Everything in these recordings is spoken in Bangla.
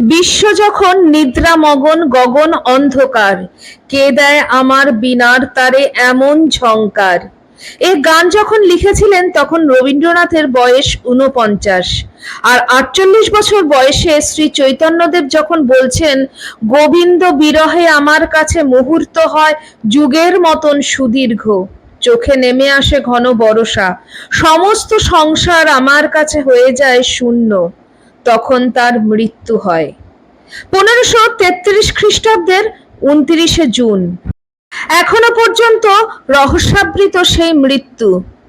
বিশ্ব যখন নিদ্রামগন গগন অন্ধকার, কে দেয় আমার বিনার তারে এমন ঝংকার? এ গান যখন লিখেছিলেন, তখন রবীন্দ্রনাথের বয়স উনপঞ্চাশ আর আটচল্লিশ বছর বয়সে শ্রী চৈতন্যদেব যখন বলছেন, গোবিন্দ বিরহে আমার কাছে মুহূর্ত হয় যুগের মতন সুদীর্ঘ। চোখে নেমে আসে ঘন বরসা সমস্ত সংসার আমার কাছে হয়ে যায় শূন্য। তখন তার মৃত্যু হয়। পনেরোশো তেত্রিশ খ্রিস্টাব্দের উনত্রিশে জুন। এখনও পর্যন্ত রহস্যাবৃত সেই মৃত্যু।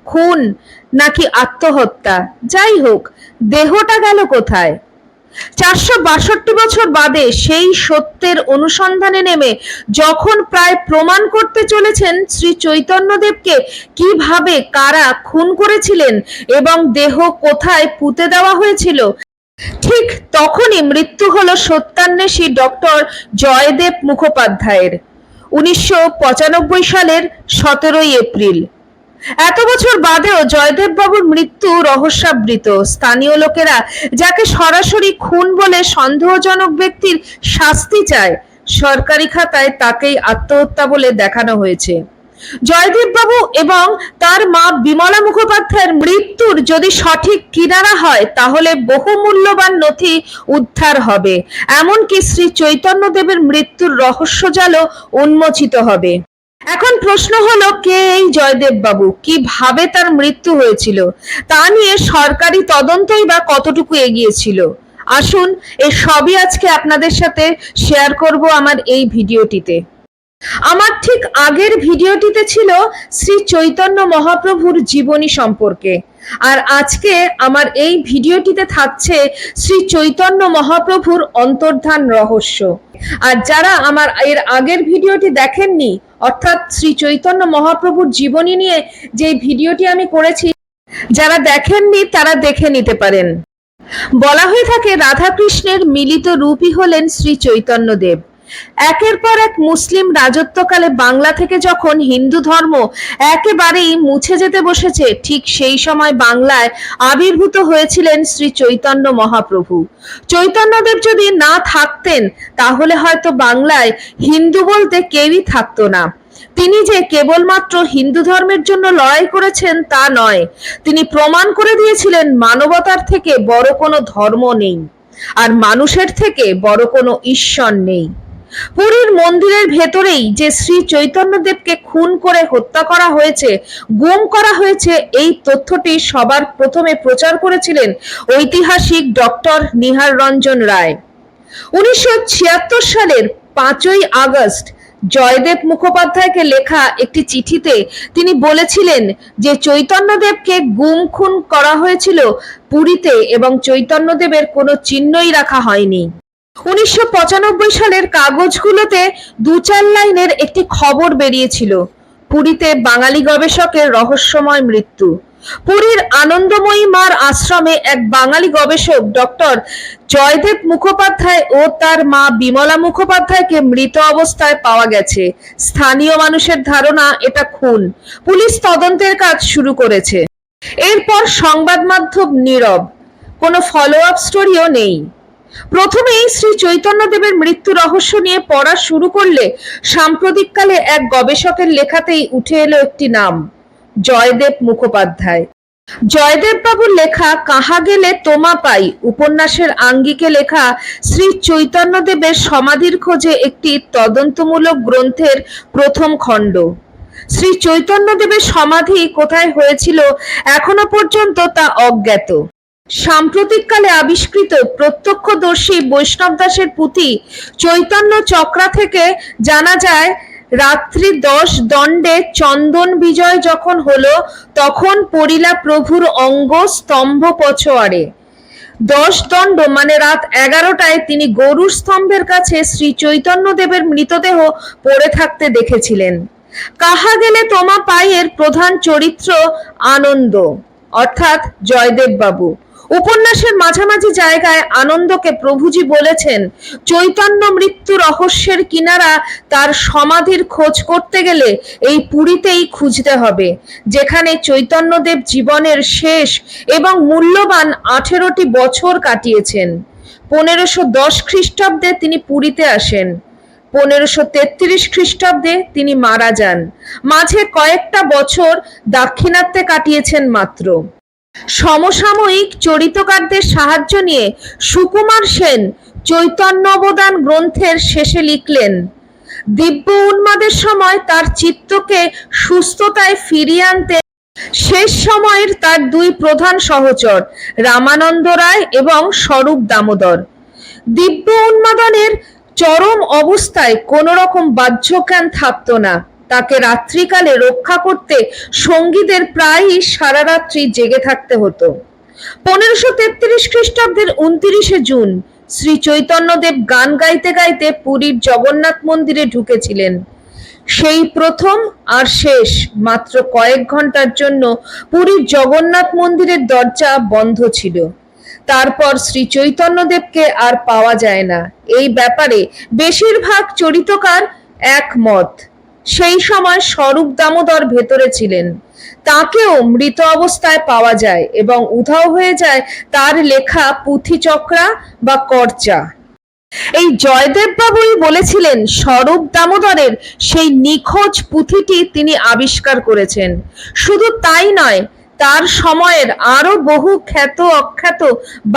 খুন নাকি আত্মহত্যা? যাই হোক, দেহটা গেল কোথায়? চারশো বাষট্টি বছর বাদে সেই সত্যের অনুসন্ধানে নেমে যখন প্রায় প্রমাণ করতে চলেছেন শ্রী চৈতন্যদেবকে, কীভাবে, কারা খুন করেছিলেন এবং দেহ কোথায় পুঁতে দেওয়া হয়েছিল ঠিক তখনই মৃত্যু হলো সত্যান্বেষী ডক্টর জয়দেব মুখোপাধ্যায়ের, উনিশশো পঁচানব্বই সালের সতেরোই এপ্রিল। এত বছর বাদেও জয়দেব বাবুর মৃত্যু রহস্যাবৃত। স্থানীয় লোকেরা যাকে সরাসরি খুন বলে সন্দেহজনক ব্যক্তির শাস্তি চায়, সরকারি খাতায় তাকেই আত্মহত্যা বলে দেখানো হয়েছে। জয়দেব বাবু এবং তার মা বিমলা মুখোপাধ্যায়ের মৃত্যুর যদি সঠিক কিনারা হয়, তাহলে বহু মূল্যবান নথি উদ্ধার হবে। এমনকি শ্রী চৈতন্যদেবের মৃত্যুর রহস্য রহস্যজালও উন্মোচিত হবে। এখন প্রশ্ন হলো, কে এই জয়দেব বাবু? কীভাবে তার মৃত্যু হয়েছিল? তা নিয়ে সরকারি তদন্তই বা কতটুকু এগিয়েছিল? আসুন, এ সবই আজকে আপনাদের সাথে শেয়ার করব আমার এই ভিডিওটিতে। আমার ঠিক আগের ভিডিওটিতে ছিল শ্রী চৈতন্য মহাপ্রভুর জীবনী সম্পর্কে। আর আজকে আমার এই ভিডিওটিতে থাকছে শ্রী চৈতন্য মহাপ্রভুর অন্তর্ধান রহস্য। আর যারা আমার এর আগের ভিডিওটি দেখেননি, অর্থাৎ শ্রী চৈতন্য মহাপ্রভুর জীবনী নিয়ে যে ভিডিওটি আমি করেছি, যারা দেখেননি তারা দেখে নিতে পারেন। বলা হয়ে থাকে রাধাকৃষ্ণের মিলিত রূপই হলেন শ্রী চৈতন্যদেব। একের পর এক মুসলিম রাজত্বকালে বাংলা থেকে যখন হিন্দু ধর্ম একেবারেই মুছে যেতে বসেছে, ঠিক সেই সময় বাংলায় আবির্ভূত হয়েছিলেন শ্রী চৈতন্য মহাপ্রভু। চৈতন্যদেব যদি না থাকতেন, তাহলে হয়তো বাংলায় হিন্দু বলতে কেউই থাকতো না। তিনি যে কেবলমাত্র হিন্দু ধর্মের জন্য লড়াই করেছেন তা নয়, তিনি প্রমাণ করে দিয়েছিলেন মানবতার থেকে বড় কোনো ধর্ম নেই, আর মানুষের থেকে বড় কোনো ঈশ্বর নেই। পুরীর মন্দিরের ভেতরেই যে শ্রী চৈতন্যদেবকে খুন করে হত্যা করা হয়েছে, গুম করা হয়েছে, এই তথ্যটি সবার প্রথমে প্রচার করেছিলেন ঐতিহাসিক ডক্টর নিহার রঞ্জন রায়। উনিশশো ছিয়াত্তর সালের পাঁচই আগস্ট জয়দেব মুখোপাধ্যায়কে লেখা একটি চিঠিতে তিনি বলেছিলেন যে চৈতন্যদেবকে গুম খুন করা হয়েছিল পুরীতে এবং চৈতন্যদেবের কোনো চিহ্নই রাখা হয়নি। উনিশশো পঁচানব্বই সালের কাগজগুলোতে দু চার লাইনের একটি খবর বেরিয়েছিল। পুরীতে বাঙালি গবেষকের রহস্যময় মৃত্যু। পুরীর আনন্দময়ী মার আশ্রমে এক বাঙালি গবেষক ডক্টর জয়দেব মুখোপাধ্যায় ও তার মা বিমলা মুখোপাধ্যায়কে মৃত অবস্থায় পাওয়া গেছে। স্থানীয় মানুষের ধারণা, এটা খুন। পুলিশ তদন্তের কাজ শুরু করেছে। এরপর সংবাদ মাধ্যম নীরব। কোনো ফলো আপ স্টোরিও নেই। প্রথমেই শ্রী চৈতন্যদেবের মৃত্যু রহস্য নিয়ে পড়া শুরু করলে সাম্প্রতিককালে এক গবেষকের লেখাতেই উঠে এলো একটি নাম, জয়দেব মুখোপাধ্যায়। জয়দেব বাবুর লেখা কাহা গেলে তোমা পাই উপন্যাসের আঙ্গিকে লেখা শ্রী চৈতন্যদেবের সমাধির খোঁজে একটি তদন্তমূলক গ্রন্থের প্রথম খণ্ড। শ্রী চৈতন্যদেবের সমাধি কোথায় হয়েছিল এখনও পর্যন্ত তা অজ্ঞাত। সাম্প্রতিককালে আবিষ্কৃত প্রত্যক্ষদর্শী বৈষ্ণব দাসের পুঁথি চৈতন্য চক্রা থেকে জানা যায়, রাত্রি দশ দণ্ডে চন্দন বিজয় যখন হলো, তখন পরিলা প্রভুর অঙ্গ স্তম্ভ পছোয়ারে। দশ দণ্ড মানে রাত এগারোটায় তিনি গরুর স্তম্ভের কাছে শ্রী চৈতন্যদেবের মৃতদেহ পড়ে থাকতে দেখেছিলেন। কাহা গেলে তোমা পায়ের প্রধান চরিত্র আনন্দ, অর্থাৎ জয়দেব বাবু উপন্যাসের মাঝামাঝি জায়গায় আনন্দকে প্রভুজি বলেছেন, চৈতন্য মৃত্যু রহস্যের কিনারা তার সমাধির খোঁজ করতে গেলে এই পুরীতেই খুঁজতে হবে, যেখানে চৈতন্যদেব জীবনের শেষ এবং মূল্যবান আঠেরোটি বছর কাটিয়েছেন। পনেরোশো দশ খ্রিস্টাব্দে তিনি পুরীতে আসেন, পনেরোশো তেত্রিশ খ্রিস্টাব্দে তিনি মারা যান, মাঝে কয়েকটা বছর দাক্ষিণাত্যে কাটিয়েছেন মাত্র। সমসাময়িক চরিতকারদের সাহায্য নিয়ে সুকুমার সেন চৈতন্যবদান গ্রন্থের শেষে লিখলেন, দিব্য উন্মাদের সময় তার চিত্তকে সুস্থতায় ফিরিয়ে আনতে, শেষ সময়ের তার দুই প্রধান সহচর, রামানন্দ রায় এবং স্বরূপ দামোদর। দিব্য উন্মাদনের চরম অবস্থায় কোনো রকম বাহ্যজ্ঞান থাকত না। তাকে রাত্রিকালে রক্ষা করতে সঙ্গীদের প্রায়ই সারা রাত্রি জেগে থাকতে হতো। পনেরোশো তেত্রিশ খ্রিস্টাব্দের উনত্রিশে জুন শ্রী চৈতন্যদেব গান গাইতে গাইতে পুরীর জগন্নাথ মন্দিরে ঢুকেছিলেন। সেই প্রথম আর শেষ মাত্র কয়েক ঘণ্টার জন্য পুরীর জগন্নাথ মন্দিরের দরজা বন্ধ ছিল। তারপর শ্রী চৈতন্যদেবকে আর পাওয়া যায় না। এই ব্যাপারে বেশিরভাগ চরিতকার একমত। সেই সময় স্বরূপ দামোদর ভেতরে ছিলেন। তাকেও মৃত অবস্থায় পাওয়া যায় এবং উধাও হয়ে যায় তার লেখা পুঁথিচক্রা বা করচা। এই জয়দেব বাবুই বলেছিলেন, স্বরূপ দামোদরের সেই নিখোঁজ পুঁথিটি তিনি আবিষ্কার করেছেন। শুধু তাই নয়, তার সময়ের আরও বহু খ্যাত অখ্যাত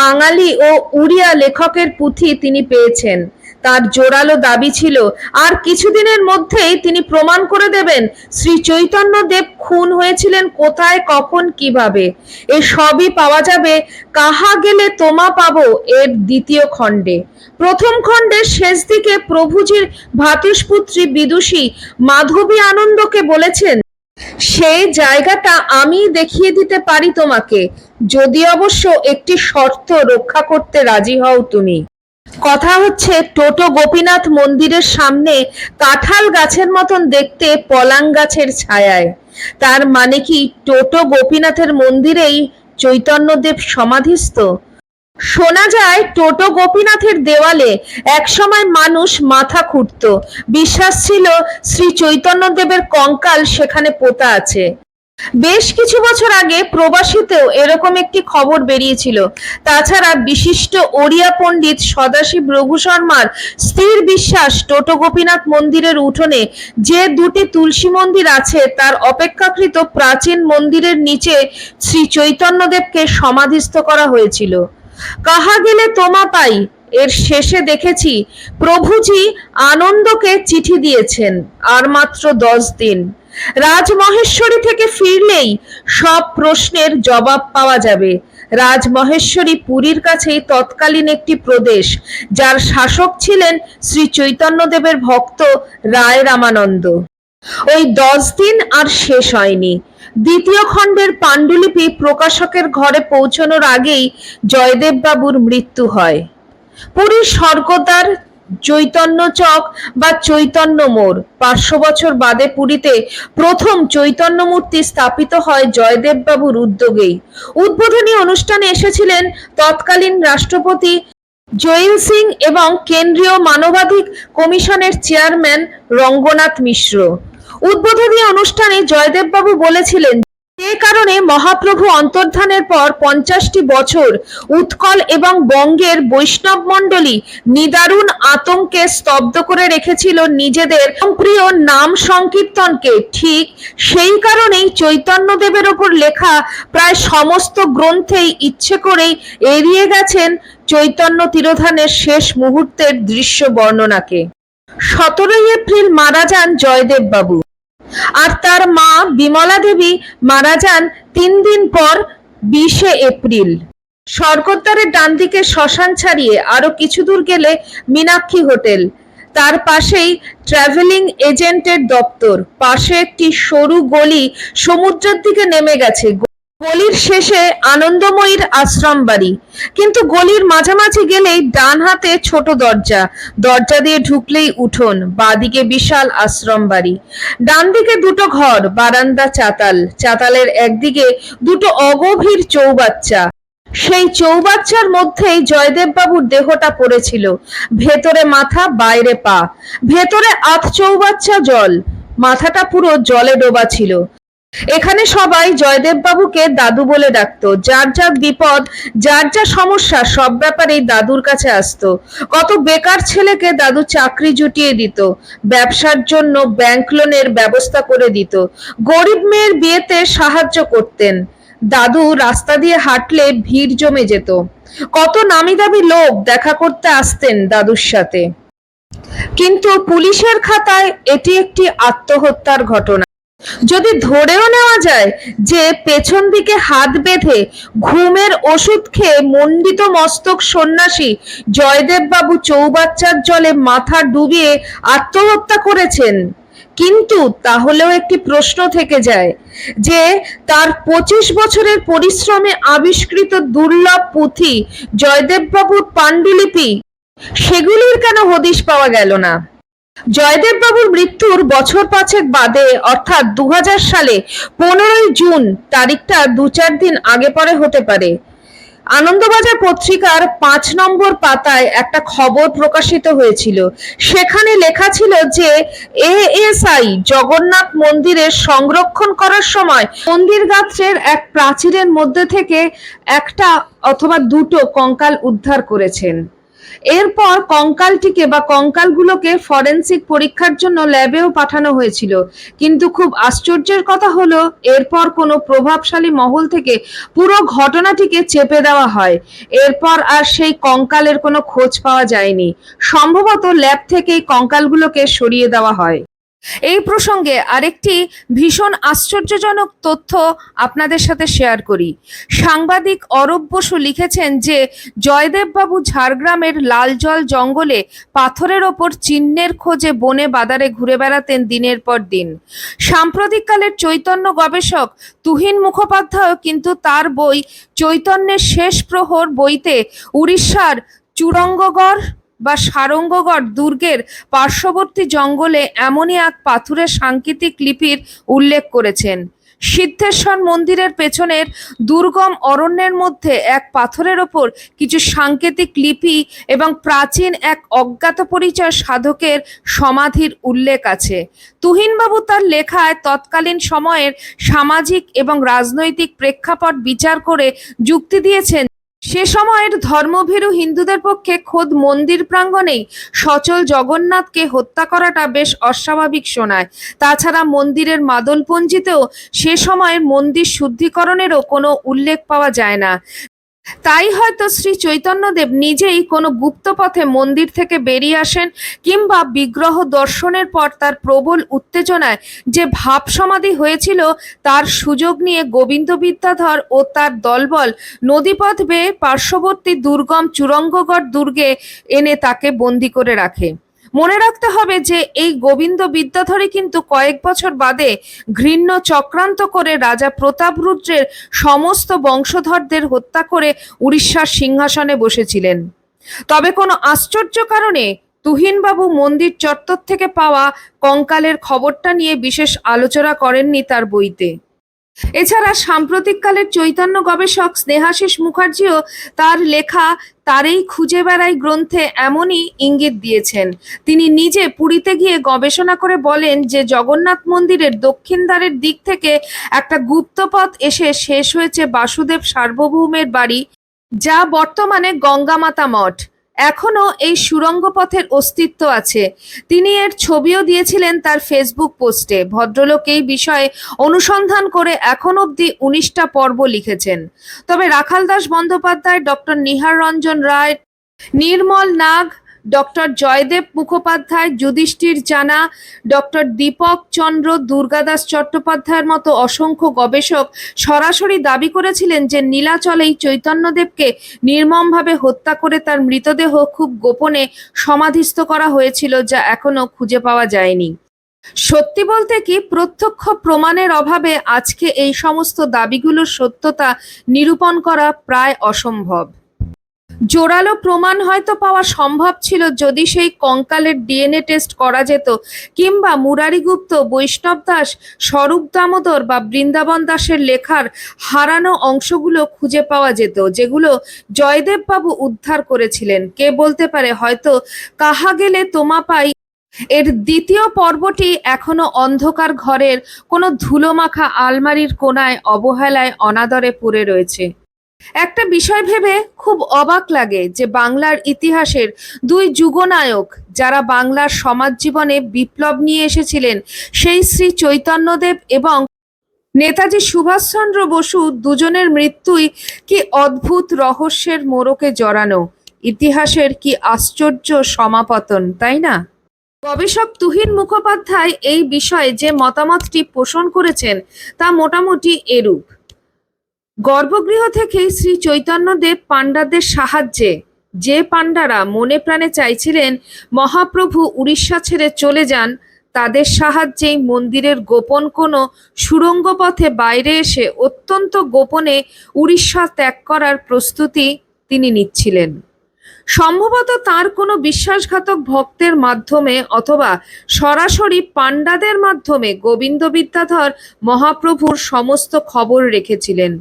বাঙালি ও উড়িয়া লেখকের পুঁথি তিনি পেয়েছেন। তার জোরালো দাবি ছিল। আর কিছুদিনের মধ্যেই তিনি প্রমাণ করে দেবেন, শ্রী চৈতন্য দেব খুন হয়েছিলেন কোথায়, কখন, কীভাবে। এ সবই পাওয়া যাবে, কাহা গেলে তোমা পাবো এর দ্বিতীয় খণ্ডে। প্রথম খণ্ডের শেষ দিকে প্রভুজির ভাতুষপুত্রী বিদুষী মাধবী আনন্দকে বলেছেন সেই জায়গাটা আমি দেখিয়ে দিতে পারি তোমাকে। যদি অবশ্য একটি শর্ত রক্ষা করতে রাজি হও তুমি। কথা হচ্ছে, টোটো গোপীনাথ মন্দিরের সামনে কাঁঠাল গাছের মতন দেখতে পলাং গাছের ছায়ায়। তার মানে কি টোটো গোপীনাথের মন্দিরেই চৈতন্যদেব সমাধিস্থ? শোনা যায়, টোটো গোপীনাথের দেওয়ালে একসময় মানুষ মাথা খুঁড়ত। বিশ্বাস ছিল শ্রী চৈতন্যদেবের কঙ্কাল সেখানে পোতা আছে। বেশ কিছু বছর আগে প্রবাসীতেও এরকম একটি খবর বেরিয়েছিল। তাছাড়া বিশিষ্ট ওড়িয়া পণ্ডিত সদাশিব রঘু শর্মার স্থির বিশ্বাস টোটো গোপীনাথ মন্দিরের উঠোনে যে দুটি তুলসী মন্দির আছে, তার অপেক্ষাকৃত প্রাচীন মন্দিরের নিচে শ্রী চৈতন্যদেবকে সমাধিস্থ করা হয়েছিল। কাহা গেলে তোমা পাই? এর শেষে দেখেছি, প্রভুজি আনন্দকে চিঠি দিয়েছেন, আর মাত্র দশ দিন। রাজমহেশ্বরী থেকে ফিরলেই সব প্রশ্নের জবাব পাওয়া যাবে। রাজমহেশ্বরী পুরীর কাছেই তৎকালীন একটি প্রদেশ, যার শাসক ছিলেন শ্রী চৈতন্যদেবের ভক্ত রায় রামানন্দ। ওই দশ দিন আর শেষ হয়নি। দ্বিতীয় খণ্ডের পাণ্ডুলিপি প্রকাশকের ঘরে পৌঁছানোর আগেই জয়দেব বাবুর মৃত্যু হয়। পুরীর স্বর্গদ্বার চৈতন্য চক বা চৈতন্য মোড় পাঁচশো বছর বাদে পুরীতে প্রথম চৈতন্য মূর্তি স্থাপিত হয় জয়দেব বাবুর উদ্যোগেই। উদ্বোধনী অনুষ্ঠানে এসেছিলেন তৎকালীন রাষ্ট্রপতি জৈল সিং এবং কেন্দ্রীয় মানবাধিক কমিশনের চেয়ারম্যান রঙ্গনাথ মিশ্র। উদ্বোধনী অনুষ্ঠানে জয়দেববাবু বলেছিলেন যে কারণে মহাপ্রভু অন্তর্ধানের পর পঞ্চাশটি বছর উৎকল এবং বঙ্গের বৈষ্ণব মণ্ডলী নিদারুণ আতঙ্কে স্তব্ধ করে রেখেছিল নিজেদের প্রিয় নাম সংকীর্তনকে। ঠিক সেই কারণেই চৈতন্যদেবের ওপর লেখা প্রায় সমস্ত গ্রন্থেই ইচ্ছে করেই এড়িয়ে গেছেন চৈতন্য তিরোধানের শেষ মুহূর্তের দৃশ্য বর্ণনাকে। সতেরোই এপ্রিল মারা যান জয়দেব বাবু আর তার মা বিমলা দেবী মারা যান তিন দিন পর বিশে এপ্রিল। স্বর্গদ্বারের ডান দিকে শ্মশান ছাড়িয়ে আরও কিছু দূর গেলে মীনাক্ষী হোটেল। তার পাশেই ট্রাভেলিং এজেন্টের দপ্তর। পাশে একটি সরু গলি সমুদ্রের দিকে নেমে গেছে। গলির শেষে আনন্দময়ীর আশ্রম বাড়ি। কিন্তু গলির মাঝামাঝি গেলেই ডান হাতে ছোট দরজা। দরজা দিয়ে ঢুকলেই উঠোন, বাদিকে বিশাল আশ্রম বাড়ি। ডান দিকে দুটো ঘর, বারান্দা, চাতাল। চাতালের একদিকে দুটো অগভীর চৌবাচ্চা। সেই চৌবাচ্চার মধ্যেই জয়দেব বাবুর দেহটা পড়েছিল। ভেতরে মাথা, বাইরে পা। ভেতরে আধ চৌবাচ্চা জল। মাথাটা পুরো জলে ডোবা ছিল। এখানে সবাই জয়দেব বাবুকে দাদু বলে ডাকত। যার যার বিপদ, যার যা সমস্যা, সব ব্যাপারেই দাদুর কাছে আসতো। কত বেকার ছেলেকে দাদু চাকরি জুটিয়ে দিত। ব্যবসার জন্য ব্যাংক লোনের ব্যবস্থা করে দিত। গরিব মেয়ের বিয়েতে সাহায্য করতেন। দাদু রাস্তা দিয়ে হাঁটলে ভিড় জমে যেত। কত নামি দামি লোক দেখা করতে আসতেন দাদুর সাথে। কিন্তু পুলিশের খাতায় এটি একটি আত্মহত্যার ঘটনা। যদি ধরেও নেওয়া যায় যে পেছন দিকে হাত বেঁধে ঘুমের ওষুধ খেয়ে মণ্ডিত মস্তক সন্ন্যাসী জয়দেব বাবু চৌবাচ্চার জলে মাথা ডুবিয়ে আত্মহত্যা করেছেন, কিন্তু তাহলেও একটি প্রশ্ন থেকে যায় যে তার পঁচিশ বছরের পরিশ্রমে আবিষ্কৃত দুর্লভ পুঁথি জয়দেব বাবুর পাণ্ডুলিপি, সেগুলির কেন হদিশ পাওয়া গেল না? জয়দেব বাবুর মৃত্যুর বছর পাঁচেক বাদে, অর্থাৎ দু হাজার সালে পনেরোই জুন তারিখটা দু চার দিন আগে পরে হতে পারে। আনন্দবাজার পত্রিকার পাঁচ নম্বর পাতায় একটা খবর প্রকাশিত হয়েছিল। সেখানে লেখা ছিল যে, এএসআই জগন্নাথ মন্দিরের সংরক্ষণ করার সময় মন্দির গাত্রের এক প্রাচীরের মধ্যে থেকে একটা অথবা দুটো কঙ্কাল উদ্ধার করেছেন। এরপর কঙ্কালটিকে বা কঙ্কালগুলোকে ফরেন্সিক পরীক্ষার জন্য ল্যাবেও পাঠানো হয়েছিল। কিন্তু খুব আশ্চর্যের কথা হলো, এরপর কোনো প্রভাবশালী মহল থেকে পুরো ঘটনাটিকে চেপে দেওয়া হয়। এরপর আর সেই কঙ্কালের কোনো খোঁজ পাওয়া যায়নি। সম্ভবত ল্যাব থেকেই কঙ্কালগুলোকে সরিয়ে দেওয়া হয়। এই প্রসঙ্গে আরেকটি ভীষণ আশ্চর্যজনক তথ্য আপনাদের সাথে শেয়ার করি। সাংবাদিক অরূপ বসু লিখেছেন যে, জয়দেববাবু ঝাড়গ্রামের লালজল জঙ্গলে পাথরের ওপর চিহ্নের খোঁজে বনে বাদারে ঘুরে বেড়াতেন দিনের পর দিন। সাম্প্রতিককালের চৈতন্য গবেষক তুহিন মুখোপাধ্যায় কিন্তু তার বই চৈতন্যের শেষ প্রহর বইতে উড়িষ্যার চুরঙ্গগড় বা সারঙ্গগড় দুর্গের পার্শ্ববর্তী জঙ্গলে এমনই এক পাথুরের সাংকেতিক লিপির উল্লেখ করেছেন। সিদ্ধেশ্বর মন্দিরের পেছনের দুর্গম অরণ্যের মধ্যে এক পাথরের ওপর কিছু সাংকেতিক লিপি এবং প্রাচীন এক অজ্ঞাত পরিচয় সাধকের সমাধির উল্লেখ আছে। তুহিনবাবু তার লেখায় তৎকালীন সময়ের সামাজিক এবং রাজনৈতিক প্রেক্ষাপট বিচার করে যুক্তি দিয়েছেন সে সময়ের ধর্মভীরু হিন্দুদের পক্ষে খোদ মন্দির প্রাঙ্গণেই সচল জগন্নাথকে হত্যা করাটা বেশ অস্বাভাবিক শোনায়। তাছাড়া মন্দিরের মাদলপঞ্জিতেও সে সময়ের মন্দির শুদ্ধিকরণেরও কোনো উল্লেখ পাওয়া যায় না। তাই হয়তো শ্রী চৈতন্যদেব নিজেই কোনো গুপ্ত পথে মন্দির থেকে বেরিয়ে আসেন কিংবা বিগ্রহ দর্শনের পর তার প্রবল উত্তেজনায় যে ভাব সমাধি হয়েছিল, তার সুযোগ নিয়ে গোবিন্দ বিদ্যাধর ও তার দলবল নদীপথ বেয়ে পার্শ্ববর্তী দুর্গম চুরঙ্গগড় দুর্গে এনে তাকে বন্দি করে রাখে। মনে রাখতে হবে যে এই গোবিন্দ বিদ্যাধরই কিন্তু কয়েক বছর বাদে ঘৃণ্য চক্রান্ত করে রাজা প্রতাপরুদ্রের সমস্ত বংশধরদের হত্যা করে উড়িষ্যার সিংহাসনে বসেছিলেন। তবে কোনো আশ্চর্য কারণে তুহিনবাবু মন্দির চত্বর থেকে পাওয়া কঙ্কালের খবরটা নিয়ে বিশেষ আলোচনা করেননি তার বইতে। এছাড়া সাম্প্রতিককালের চৈতন্য গবেষক স্নেহাশিস মুখার্জিও তার লেখা তারেই খুঁজে বেড়াই গ্রন্থে এমনই ইঙ্গিত দিয়েছেন। তিনি নিজে পুরীতে গিয়ে গবেষণা করে বলেন যে, জগন্নাথ মন্দিরের দক্ষিণ দ্বারের দিক থেকে একটা গুপ্তপথ এসে শেষ হয়েছে বাসুদেব সার্বভৌমের বাড়ি, যা বর্তমানে গঙ্গামাতা মঠ। এখনও এই সুরঙ্গ পথের অস্তিত্ব আছে। তিনি এর ছবিও দিয়েছিলেন তার ফেসবুক পোস্টে। ভদ্রলোক এই বিষয়ে অনুসন্ধান করে এখন অবধি উনিশটা পর্ব লিখেছেন। তবে Rakhal Das Bandyopadhyay, doctor Nihar Ranjan Ray, Nirmal Nag doctor Joydev Mukhopadhyay, Yudhishthir Jana, doctor Dipak চন্দ্র, দুর্গাদাস চট্টোপাধ্যায়ের মতো অসংখ্য গবেষক সরাসরি দাবি করেছিলেন যে নীলাচলেই চৈতন্যদেবকে নির্মমভাবে হত্যা করে তার মৃতদেহ খুব গোপনে সমাধিস্থ করা হয়েছিল যা এখনও খুঁজে পাওয়া যায়নি। সত্যি বলতে কি, প্রত্যক্ষ প্রমাণের অভাবে আজকে এই সমস্ত দাবিগুলোর সত্যতা নিরূপণ করা প্রায় অসম্ভব। জোরালো প্রমাণ হয়তো পাওয়া সম্ভব ছিল যদি সেই কঙ্কালের ডিএনএ টেস্ট করা যেত, কিংবা মুরারিগুপ্ত, বৈষ্ণব দাস, স্বরূপ দামোদর বা বৃন্দাবন দাসের লেখার হারানো অংশগুলো খুঁজে পাওয়া যেত, যেগুলো জয়দেব বাবু উদ্ধার করেছিলেন। কে বলতে পারে? হয়তো কাহা গেলে তোমা পাই। এর দ্বিতীয় পর্বটি এখনও অন্ধকার ঘরের কোনো ধুলোমাখা আলমারির কোণায় অবহেলায় অনাদরে পড়ে রয়েছে। একটা বিষয় ভেবে খুব অবাক লাগে যে বাংলার ইতিহাসের দুই যুগনায়ক যারা বাংলার সমাজ জীবনে বিপ্লব নিয়ে এসেছিলেন, সেই শ্রী চৈতন্যদেব এবং নেতাজি সুভাষচন্দ্র বসু দুজনের মৃত্যুই কি অদ্ভুত রহস্যের মোড়কে জড়ানো। ইতিহাসের কি আশ্চর্য সমাপতন, তাই না? গবেষক তুহিন মুখোপাধ্যায় এই বিষয়ে যে মতামতটি পোষণ করেছেন তা মোটামুটি এরূপ। গর্ভগৃহ থেকেই শ্রী চৈতন্যদেব পাণ্ডাদের সাহায্যে যে পাণ্ডারা মনে প্রাণে চাইছিলেন মহাপ্রভু উড়িষ্যা ছেড়ে চলে যান, তাদের সাহায্যেই মন্দিরের গোপন কোনো সুড়ঙ্গ পথে বাইরে এসে অত্যন্ত গোপনে উড়িষ্যা ত্যাগ করার প্রস্তুতি তিনি নিচ্ছিলেন। সম্ভবত তার কোনো বিশ্বাসঘাতক ভক্তের মাধ্যমে অথবা সরাসরি পাণ্ডাদের মাধ্যমে গোবিন্দ বিদ্যাধর মহাপ্রভুর সমস্ত খবর রেখেছিলেন।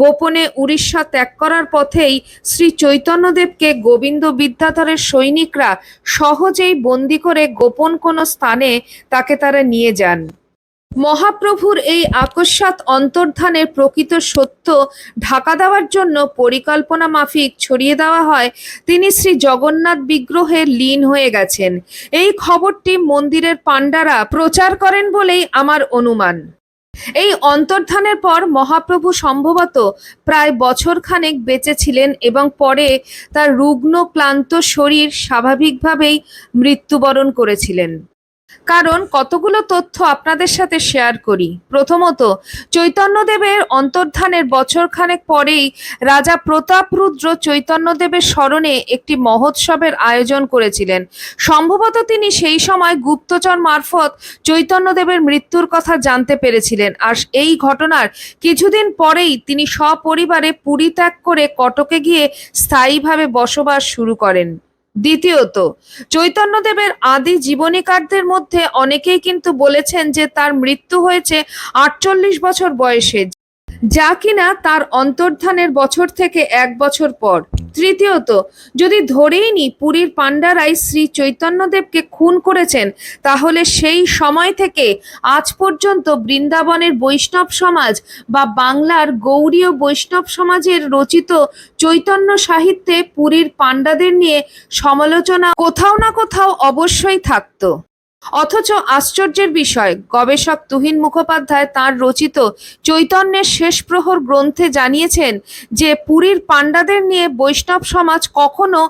গোপনে উড়িষ্যা ত্যাগ করার পথেই শ্রী চৈতন্যদেবকে গোবিন্দ বিদ্যাধরের সৈনিকরা সহজেই বন্দি করে গোপন কোনো স্থানে তাকে তারা নিয়ে যান। মহাপ্রভুর এই আকস্মাৎ অন্তর্ধানের প্রকৃত সত্য ঢাকা দেওয়ার জন্য পরিকল্পনা মাফিক ছড়িয়ে দেওয়া হয়, তিনি শ্রী জগন্নাথ বিগ্রহে লীন হয়ে গেছেন। এই খবরটি মন্দিরের পাণ্ডারা প্রচার করেন বলেই আমার অনুমান। এই অন্তর্ধানের পর মহাপ্রভু সম্ভবত প্রায় বছরখানেক বেঁচে ছিলেন এবং পরে তার রুগ্ন ক্লান্ত শরীর স্বাভাবিকভাবেই মৃত্যুবরণ করেছিলেন। কারণ কতগুলো তথ্য আপনাদের সাথে শেয়ার করি। প্রথমত, চৈতন্যদেবের অন্তর্ধানের বছরখানেক পরেই রাজা প্রতাপরুদ্র চৈতন্যদেবের স্মরণে একটি মহোৎসবের আয়োজন করেছিলেন। সম্ভবত তিনি সেই সময় গুপ্তচর মারফত চৈতন্যদেবের মৃত্যুর কথা জানতে পেরেছিলেন আর এই ঘটনার কিছুদিন পরেই তিনি সপরিবারে পুরী ত্যাগ করে কটকে গিয়ে স্থায়ীভাবে বসবাস শুরু করেন। দ্বিতীয়ত, চৈতন্যদেবের আদি জীবনীকারদের মধ্যে অনেকেই কিন্তু বলেছেন যে তার মৃত্যু হয়েছে আটচল্লিশ বছর বয়সে। যা কিনা তার অন্তর্ধানের বছর থেকে এক বছর পর। তৃতীয়ত, যদি ধরেই নি পুরীর পাণ্ডারাই শ্রী চৈতন্যদেবকে খুন করেছেন, তাহলে সেই সময় থেকে আজ পর্যন্ত বৃন্দাবনের বৈষ্ণব সমাজ বা বাংলার গৌরীয় বৈষ্ণব সমাজের রচিত চৈতন্য সাহিত্যে পুরীর পাণ্ডাদের নিয়ে সমালোচনা কোথাও না কোথাও অবশ্যই থাকতো। অথচ আশ্চর্যের বিষয়, গবেষক তুহিন মুখোপাধ্যায় তার রচিত চৈতন্যের শেষ প্রহর গ্রন্থে জানিয়েছেন যে পুরীর পাণ্ডাদের নিয়ে বৈষ্ণব সমাজ কখনো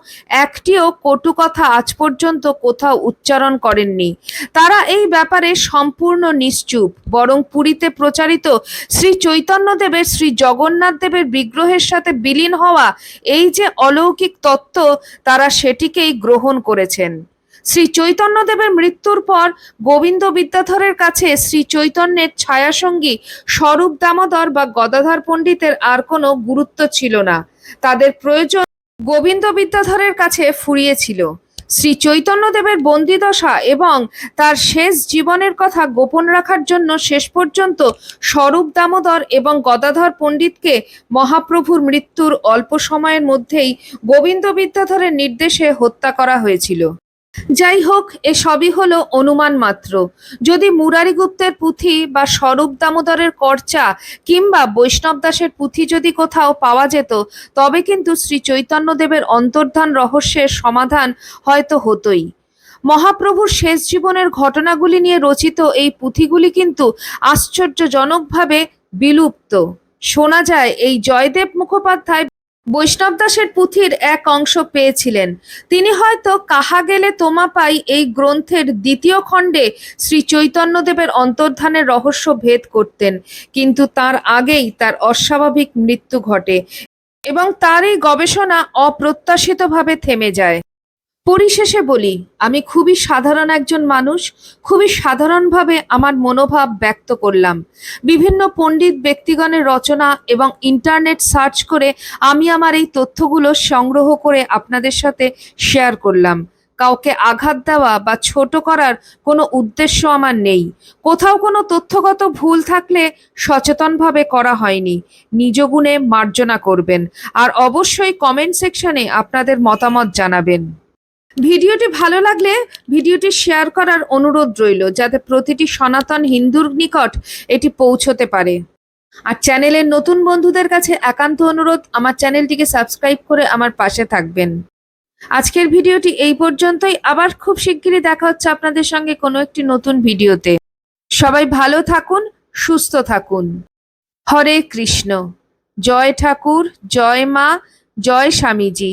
একটিও কটু কথা আজ পর্যন্ত কোথাও উচ্চারণ করেননি। তারা এই ব্যাপারে সম্পূর্ণ নিশ্চুপ, বরং পুরীতে প্রচারিত শ্রী চৈতন্যদেবের, শ্রী জগন্নাথ দেবের বিগ্রহের সাথে বিলীন হওয়া এই যে অলৌকিক তত্ত্ব, তারা সেটিকেই গ্রহণ করেছেন। শ্রী চৈতন্যদেবের মৃত্যুর পর গোবিন্দ বিদ্যাধরের কাছে শ্রী চৈতন্যের ছায়াসঙ্গী স্বরূপ দামোদর বা গদাধর পণ্ডিতের আর কোনো গুরুত্ব ছিল না। তাদের প্রয়োজন গোবিন্দ বিদ্যাধরের কাছে ফুরিয়েছিল। শ্রী চৈতন্যদেবের বন্দিদশা এবং তার শেষ জীবনের কথা গোপন রাখার জন্য শেষ পর্যন্ত স্বরূপ দামোদর এবং গদাধর পণ্ডিতকে মহাপ্রভুর মৃত্যুর অল্প সময়ের মধ্যেই গোবিন্দ বিদ্যাধরের নির্দেশে হত্যা করা হয়েছিল। যাই হোক এসবই হলো অনুমান মাত্র। যদি মুরারি গুপ্তের পুঁথি বা স্বরূপ দামোদরের কর্চা কিংবা বৈষ্ণব দাসের পুঁথি যদি কোথাও পাওয়া যেত, তবে কিন্তু শ্রী চৈতন্যদেবের অন্তর্ধান রহস্যের সমাধান হয়তো হতোই। মহাপ্রভুর শেষ জীবনের ঘটনাগুলি নিয়ে রচিত এই পুঁথিগুলি কিন্তু আশ্চর্যজনকভাবে বিলুপ্ত। শোনা যায়, এই জয়দেব মুখোপাধ্যায় বৈষ্ণব দাসের পুঁথির এক অংশ পেয়েছিলেন। তিনি হয়তো কাহা গেলে তোমা পাই এই গ্রন্থের দ্বিতীয় খণ্ডে শ্রী চৈতন্যদেবের অন্তর্ধানের রহস্য ভেদ করতেন, কিন্তু তার আগেই তার অস্বাভাবিক মৃত্যু ঘটে এবং তার এই গবেষণা অপ্রত্যাশিতভাবে থেমে যায়। পরিশেষে বলি, আমি খুবই সাধারণ একজন মানুষ, খুবই সাধারণভাবে আমার মনোভাব ব্যক্ত করলাম। বিভিন্ন পণ্ডিত ব্যক্তিগণের রচনা এবং ইন্টারনেট সার্চ করে আমি আমার এই তথ্যগুলো সংগ্রহ করে আপনাদের সাথে শেয়ার করলাম। কাউকে আঘাত দেওয়া বা ছোট করার কোনো উদ্দেশ্য আমার নেই। কোথাও কোনো তথ্যগত ভুল থাকলে সচেতনভাবে করা হয়নি। নিজ গুণে মার্জনা করবেন। আর অবশ্যই কমেন্ট সেকশনে আপনাদের মতামত জানাবেন। ভিডিওটি ভালো লাগলে ভিডিওটি শেয়ার করার অনুরোধ রইল যাতে প্রতিটি সনাতন হিন্দুর নিকট এটি পৌঁছতে পারে। আর চ্যানেলের নতুন বন্ধুদের কাছে একান্ত অনুরোধ, আমার চ্যানেলটিকে সাবস্ক্রাইব করে আমার পাশে থাকবেন। আজকের ভিডিওটি এই পর্যন্তই। আবার খুব শিগগিরই দেখা হচ্ছে আপনাদের সঙ্গে কোনো একটি নতুন ভিডিওতে। সবাই ভালো থাকুন, সুস্থ থাকুন। হরে কৃষ্ণ। জয় ঠাকুর, জয় মা, জয় স্বামীজি।